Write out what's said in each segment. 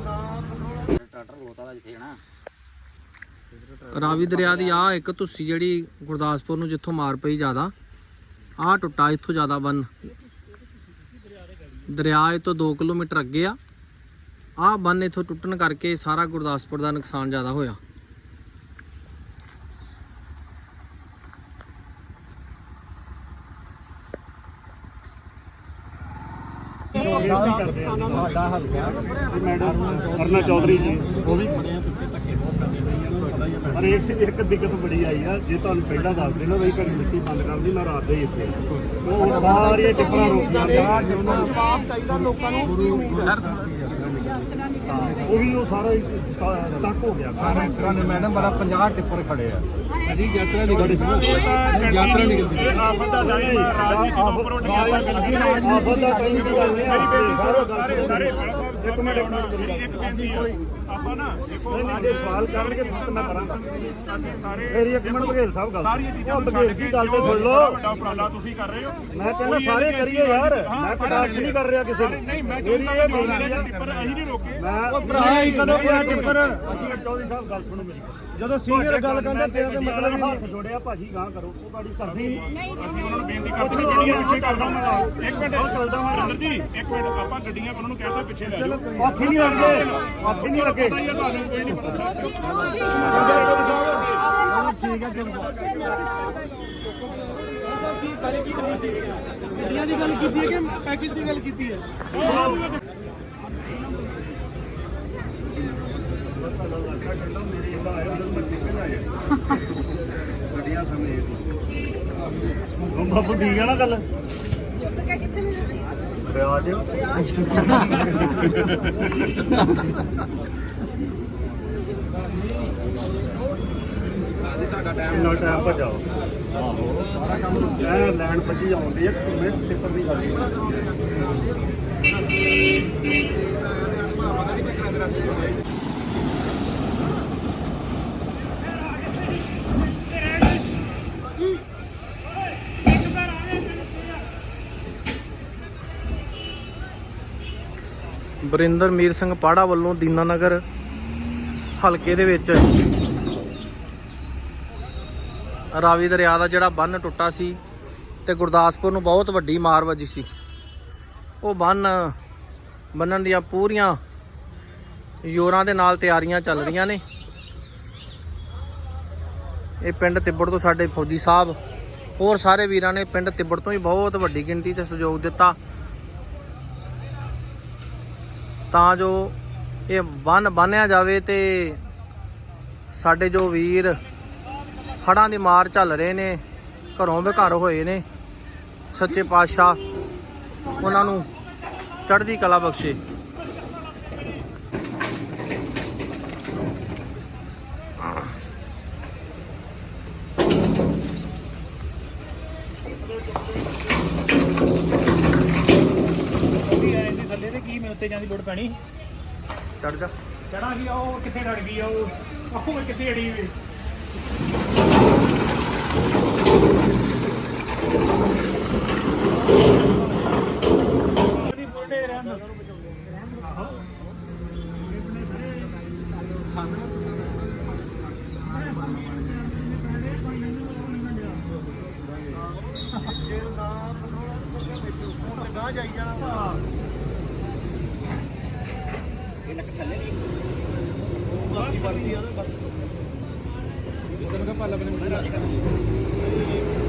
Tractor ਰੋਤਾ ਦਾ ਜਿੱਥੇ ਨਾ ਰਾਵੀ ਦਰਿਆ ਦੀ ਆ ਇੱਕ ਤੁਸੀਂ ਜਿਹੜੀ ਗੁਰਦਾਸਪੁਰ ਨੂੰ ਜਿੱਥੋਂ ਮਾਰ ਪਈ ਜ਼ਿਆਦਾ ਆ ਟੁੱਟਾ ਇੱਥੋਂ ਜ਼ਿਆਦਾ ਬੰਨ। ਦਰਿਆ ਇਹ ਤੋਂ 2 ਕਿਲੋਮੀਟਰ ਅੱਗੇ ਆ। ਆ ਬੰਨ ਇੱਥੋਂ ਟੁੱਟਣ ਕਰਕੇ ਸਾਰਾ ਗੁਰਦਾਸਪੁਰ ਦਾ ਨੁਕਸਾਨ ਜ਼ਿਆਦਾ ਹੋਇਆ। ਅਰਨਾ ਚੌਧਰੀ ਜੀ ਉਹ ਵੀ ਖੜੇ ਆ ਪਿੱਛੇ ਧੱਕੇ ਬਹੁਤ ਕਰਦੇ ਨੇ ਪਰ ਇੱਕ ਇੱਕ ਦਿੱਕਤ ਬੜੀ ਆਈ ਆ ਜੇ ਤੁਹਾਨੂੰ ਪਹਿਲਾਂ ਦੱਸ ਦੇਣਾ ਵੀ ਘੜੀ ਮਿੱਟੀ ਬੰਦ ਕਰ ਦੀ ਮੈਂ ਰਾਤ ਦੇ ਹੀ ਇੱਥੇ ਉਹ ਹੁਣ ਸਾਰੀਆਂ ਟਿੱਪਰਾਂ ਰੋਕੀਆਂ ਗਿਆ ਜਵਾਬ ਚਾਹੀਦਾ ਲੋਕਾਂ ਨੂੰ ਉਹ ਵੀ ਉਹ ਸਾਰਾ ਹੀ ਸਟਾ- ਸਟਕ ਹੋ ਗਿਆ। ਸਾਰਾ ਐਕਸਰਾ ਨੇ ਮੈਡਮ ਬੜਾ 50 ਟਿੱਪਰ ਖੜੇ ਆ। ਅਜੀ ਯਾਤਰਾ ਨਿਕਲਦੀ ਸੀ ਯਾਤਰਾ ਨਿਕਲਦੀ ਸੀ ਆਫਤ ਦਾ ਟਾਈਮ ਰਾਜਨੀਤੀ ਤੋਂ ਉੱਪਰ ਉੱਠ ਗਿਆ ਆਫਤ ਦਾ ਟਾਈਮ ਦੀ ਗੱਲ ਨਹੀਂ ਮੇਰੀ ਬੇਟੀ ਸਾਰੇ ਸਾਰੇ ਇੱਕ ਮਿੰਟ। ਇੱਕ ਮਿੰਟ। ਮੇਰੀ ਇੱਕ ਬੇਨਤੀ ਆ। ਆਪਾਂ ਨਾ ਦੇਖੋ ਅੱਜ ਸਵਾਲ ਕਰਨਗੇ ਫਿਰ ਮੈਂ ਕਰਾਂਗਾ। ਅਸੀਂ ਸਾਰੇ ਮੇਰੀ ਇੱਕ ਮਿੰਟ ਬਘੇਲ ਸਾਹਿਬ ਗੱਲ। ਸਾਰੀਆਂ ਚੀਜ਼ਾਂ ਬਘੇਲ ਦੀ ਗੱਲ ਤੇ ਸੁਣ ਲਓ। ਵੱਡਾ ਉਪਰਾਲਾ ਤੁਸੀਂ ਕਰ ਰਹੇ ਹੋ ਮੈਂ ਕਹਿੰਦਾ ਸਾਰੇ ਕਰੀਏ ਯਾਰ। ਮੈਂ ਕਟਾਕਸ਼ ਨਹੀਂ ਕਰ ਰਿਹਾ ਕਿਸੇ ਨੂੰ। ਨਹੀਂ ਮੈਂ ਮੇਰੀ ਇਹ ਆ। ਟਿੱਪਰ ਅਸੀਂ ਨਹੀਂ ਰੋਕੇ। ਮੈਂ ਉਹ ਭਰਾ ਹੀ ਕਦੋਂ ਕਿਹਾ ਟਿੱਪਰ। ਅਸੀਂ ਚੌਧਰੀ ਸਾਹਿਬ ਗੱਲ ਸੁਣੋ ਮੇਰੀ। ਜਦੋਂ ਸੀਨੀਅਰ ਗੱਲ ਕਰਦੇ ਤੇਰਾ ਤੇ ਮਤਲਬ ਹੀ ਹੱਥ ਜੋੜਿਆ ਭਾਜੀ ਗਾਂ ਕਰੋ ਉਹ ਗਾੜੀ ਕਰਦੀ ਨਹੀਂ ਅਸੀਂ ਉਹਨਾਂ ਨੂੰ ਬੇਨਤੀ ਕਰਦੇ ਹਾਂ ਗੱਡੀਆਂ ਪਿੱਛੇ ਕਰਦਾ। ਮੈਂ ਇੱਕ ਮਿੰਟ ਚੱਲਦਾ ਮੈਂ ਰੰਦਰ ਜੀ ਇੱਕ ਮਿੰਟ ਆਪਾਂ ਗੱਡੀਆਂ ਉਹਨਾਂ ਨੂੰ ਕਹਿੰਦਾ ਪਿੱਛੇ ਲੈ ਜਾਓ। ਆਖੀ ਨਹੀਂ ਲੱਗੇ ਆਖੀ ਨਹੀਂ ਲੱਗੇ ਪਤਾ ਹੀ ਆ ਤੁਹਾਨੂੰ ਕੋਈ ਨਹੀਂ ਪਤਾ। ਠੀਕ ਹੈ ਚਲੋ। ਗੱਡੀਆਂ ਦੀ ਗੱਲ ਕੀਤੀ ਹੈ ਕਿ ਪੈਕੇਜ ਦੀ ਗੱਲ ਕੀਤੀ ਹੈ? ਗੱਡੀਆਂ ਸਾਹਮਣੇ ਬਾਬੂ ਠੀਕ ਹੈ ਨਾ ਗੱਲ? ਚੁੱਕ ਕੇ ਕਿੱਥੇ ਨੇ ਰਿਆਜ ਤੁਹਾਡਾ ਟਾਈਮ ਨਾਲ ਟਾਈਮ ਭਜਾਓ। ਆਹੋ, ਸਾਰਾ ਕੰਮ ਐ ਲੈਣ ਭੱਜੀ ਆਉਂਦੀ ਹੈ ਮਿੰਟ ਟਿੱਪਰ ਦੀ ਗੱਲ ਨਹੀਂ ਬਰਿੰਦਰ ਮੀਰ ਸਿੰਘ ਪਾੜਾ ਵੱਲੋਂ ਦੀਨਾਨਗਰ ਹਲਕੇ ਦੇ ਵਿੱਚ ਰਾਵੀ ਦਰਿਆ ਦਾ ਜਿਹੜਾ ਬੰਨ ਟੁੱਟਾ ਸੀ ਤੇ ਗੁਰਦਾਸਪੁਰ ਨੂੰ ਬਹੁਤ ਵੱਡੀ ਮਾਰ ਵੱਜੀ ਸੀ। ਉਹ ਬੰਨ ਬੰਨਣ ਦੀਆਂ ਪੂਰੀਆਂ ਯੋਰਾਂ ਦੇ ਨਾਲ ਤਿਆਰੀਆਂ ਚੱਲ ਰਹੀਆਂ ਨੇ। ਇਹ ਪਿੰਡ ਤਿੱਬੜ ਤੋਂ ਸਾਡੇ ਫੌਜੀ ਸਾਹਿਬ, ਹੋਰ ਸਾਰੇ ਵੀਰਾਂ ਨੇ ਪਿੰਡ ਤਿੱਬੜ ਤੋਂ ਹੀ ਬਹੁਤ ਵੱਡੀ ਗਿਣਤੀ 'ਚ ਸਹਿਯੋਗ ਦਿੱਤਾ। ਤਾਂ ਜੋ ਇਹ ਬੰਨ ਬੰਨਿਆ ਜਾਵੇ ਤੇ ਸਾਡੇ ਜੋ ਵੀਰ ਹੜਾਂ ਦੀ ਮਾਰ ਝੱਲ ਰਹੇ ਨੇ, ਘਰੋਂ ਬੇਘਰ ਹੋਏ ਨੇ, ਸੱਚੇ ਪਾਤਸ਼ਾਹ ਉਹਨਾਂ ਨੂੰ ਚੜ੍ਹਦੀ ਕਲਾ ਬਖਸ਼ੇ। ਉੱਤੇ ਜਾਣ ਲੋੜ ਪੈਣੀ। ਚੜ ਜਾ। ਚੜਾ ਸੀ ਉਹ ਕਿੱਥੇ ਡੜ ਗਈ ਆ ਉਹ? ਉਹ ਕਿੱਥੇ ਅੜੀ ਹੋਈ? ਜੇ ਜਾਈ ਜਾਣਾ ਇਹ ਨੱਕ ਥੱਲੇ। ਨਹੀਂ ਬਾਕੀ। ਵਰਤੀ ਆ ਬਸ ਜਿੱਦਣ ਦਾ ਪਾਲਾ ਬਣੇ ਮੁੰਡਾ ਅੱਜ ਕੱਲ੍ਹ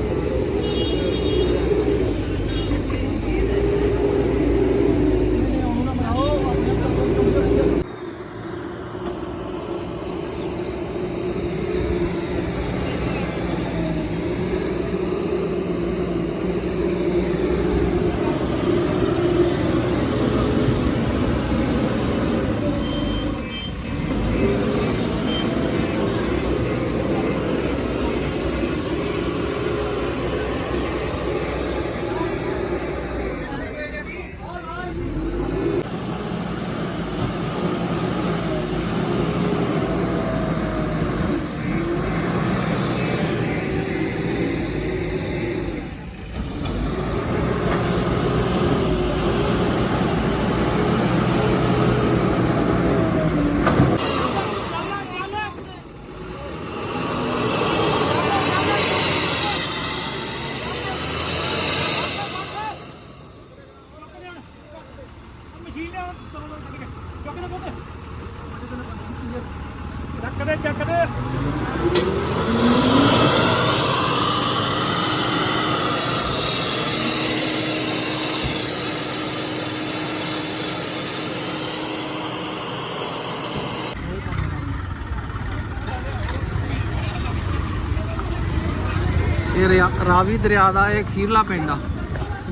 रावी दरिया का एक खीरला पिंड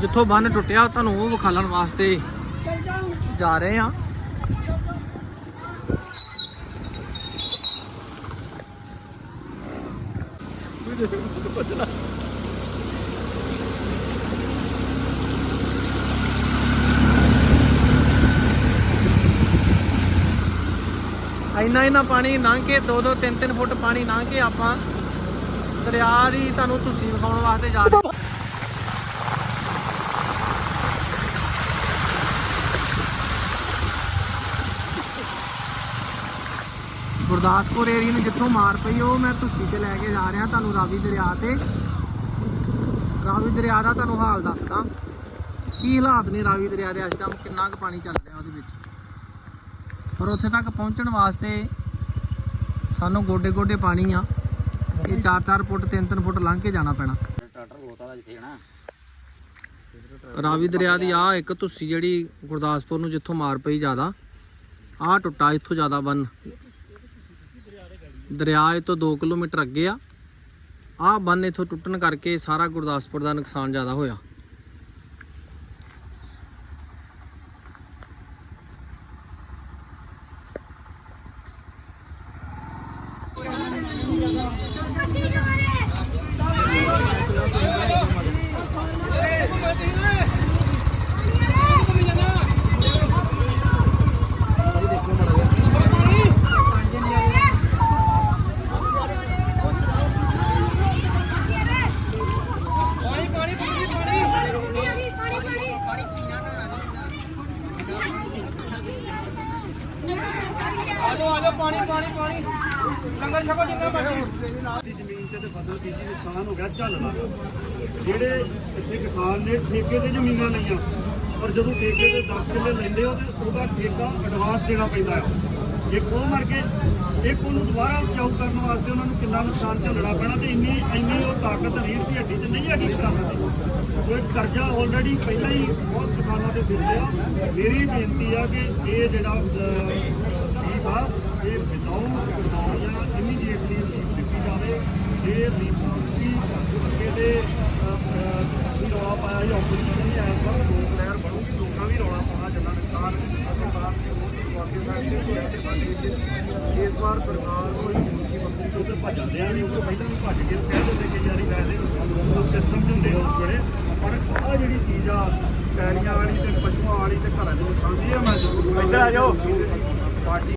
जितों बन टुटिया वो विखालन वास्ते जा रहे हैं ਇੰਨਾ ਇੰਨਾ ਪਾਣੀ ਲੰਘ ਕੇ 2 2 3 3 ਫੁੱਟ ਪਾਣੀ ਲੰਘ ਕੇ ਆਪਾਂ ਦਰਿਆ ਦੀ ਤੁਹਾਨੂੰ ਤੁਸੀਂ ਵਿਖਾਉਣ ਵਾਸਤੇ ਜਾ ਰਹੇ ਗੁਰਦਾਸਪੁਰ ਏਰੀਆ ਨੂੰ ਜਿੱਥੋਂ ਮਾਰ ਪਈ ਉਹ ਮੈਂ ਤੁਸੀਂ ਤੇ ਲੈ ਕੇ ਜਾ ਰਿਹਾ ਤੁਹਾਨੂੰ ਰਾਵੀ ਦਰਿਆ ਤੇ। ਰਾਵੀ ਦਰਿਆ ਦਾ ਤੁਹਾਨੂੰ ਹਾਲ ਦੱਸਦਾ। ਕੀ ਹਾਲਾਤ ਨੇ ਰਾਵੀ ਦਰਿਆ ਦੇ? ਇਸ ਟਾਈਮ ਕਿੰਨਾ ਕੁ ਪਾਣੀ ਚੱਲ ਰਿਹਾ ਉਹਦੇ ਵਿੱਚ। ਪਰ ਉੱਥੇ ਤੱਕ ਪਹੁੰਚਣ ਵਾਸਤੇ ਸਾਨੂੰ ਗੋਡੇ ਗੋਡੇ ਪਾਣੀ ਆ। ਇਹ 4-4 ਫੁੱਟ 3-3 ਫੁੱਟ ਲੰਘ ਕੇ ਜਾਣਾ ਪੈਣਾ। ਰਾਵੀ ਦਰਿਆ ਦੀ ਆ ਇੱਕ ਧੁੱਸੀ ਜਿਹੜੀ ਗੁਰਦਾਸਪੁਰ ਨੂੰ ਜਿੱਥੋਂ ਮਾਰ ਪਈ ਜ਼ਿਆਦਾ ਆ ਟੁੱਟਾ ਇੱਥੋਂ ਜ਼ਿਆਦਾ ਬੰਨ ਦਰਿਆ ਇਹ ਤੋਂ 2 ਕਿਲੋਮੀਟਰ ਅੱਗੇ ਆ। ਆ ਬੰਨ ਇਥੋਂ ਟੁੱਟਣ ਕਰਕੇ ਸਾਰਾ ਗੁਰਦਾਸਪੁਰ ਦਾ ਨੁਕਸਾਨ ਜ਼ਿਆਦਾ ਹੋਇਆ। ਦੀ ਜ਼ਮੀਨ ਤੇ ਤੇ ਫਸਲ ਬੀਜੀ ਨੁਕਸਾਨ ਹੋ ਗਿਆ ਝੱਲਦਾ ਜਿਹੜੇ ਇੱਥੇ ਕਿਸਾਨ ਨੇ ਠੇਕੇ ਤੇ ਜ਼ਮੀਨਾਂ ਲਈਆਂ, ਪਰ ਜਦੋਂ ਠੇਕੇ ਤੇ 10 ਕਿੱਲੇ ਲੈਂਦੇ ਹੋ ਤੇ ਉਹਦਾ ਠੇਕਾ ਐਡਵਾਂਸ ਦੇਣਾ ਪੈਂਦਾ ਹੈ। ਇੱਕ ਉਹ ਮਰ ਕੇ ਇੱਕ ਉਹਨੂੰ ਦੁਬਾਰਾ ਉਪਜਾਊ ਕਰਨ ਵਾਸਤੇ ਉਹਨਾਂ ਨੂੰ ਕਿੰਨਾ ਨੁਕਸਾਨ ਝੱਲਣਾ ਪੈਣਾ ਤੇ ਇੰਨੀ ਇੰਨੀ ਉਹ ਤਾਕਤ ਰੀੜ ਦੀ ਹੱਡੀ 'ਚ ਨਹੀਂ ਹੈਗੀ ਕਿਸਾਨਾਂ ਦੀ। ਸੋ ਇਹ ਕਰਜ਼ਾ ਆਲਰੇਡੀ ਪਹਿਲਾਂ ਹੀ ਬਹੁਤ ਕਿਸਾਨਾਂ ਦੇ ਸਿਰ ਤੇ ਆ। ਮੇਰੀ ਬੇਨਤੀ ਆ ਕਿ ਇਹ ਜਿਹੜਾ ਆ ਇਹ ਵਿਦਾਊਟ ਜਾਂ ਇਮੀਡੀਏਟਲੀ ਰਿਲੀਫ ਦਿੱਤੀ ਜਾਵੇ ਇਹ ਰਿਲੀਫ ਦੀ ਅੱਗੇ ਦੇ ਵੀ ਰੌਲਾ ਪਾਇਆ ਸੀ ਆਪੋਜੀਸ਼ਨ ਵੀ ਆਇਆ ਪਰ ਲੋਕ ਲਹਿਰ ਬਣੂਗੀ ਲੋਕਾਂ ਵੀ ਰੌਲਾ ਪਾਉਣਾ ਜਿੰਨਾ ਨੁਕਸਾਨ ਸਰਕਾਰ ਦੀ ਉਹ ਦਰਵਾਜ਼ੇ ਸਾਹਿਬ ਦੇ ਹੋਇਆ ਤੇ ਸਾਡੇ ਵਿੱਚ ਇਸ ਵਾਰ ਸਰਕਾਰ ਕੋਈ ਮੁਲਕੀ ਬੰਦੀ ਤੋਂ ਤੇ ਭੱਜਦੇ ਆ ਨਹੀਂ ਉਹ ਤੋਂ ਪਹਿਲਾਂ ਵੀ ਭੱਜ ਕੇ ਕਹਿ ਦਿੰਦੇ ਕਿ ਯਾਰੀ ਵੈਸੇ ਉਹ ਸਿਸਟਮ ਚ ਹੁੰਦੇ ਆ ਉਸ ਵੇਲੇ। ਪਰ ਆਹ ਜਿਹੜੀ ਚੀਜ਼ ਆ ਪੈਲੀਆਂ ਵਾਲੀ ਤੇ ਪਸ਼ੂਆਂ ਵਾਲੀ ਤੇ ਘਰਾਂ ਦੇ ਨੁਕਸਾਨ ਦੀ ਆ ਮੈਂ ਜ਼ਰੂਰ ਇੱਧਰ ਆ ਜਾਓ। ਪਾਰਟੀ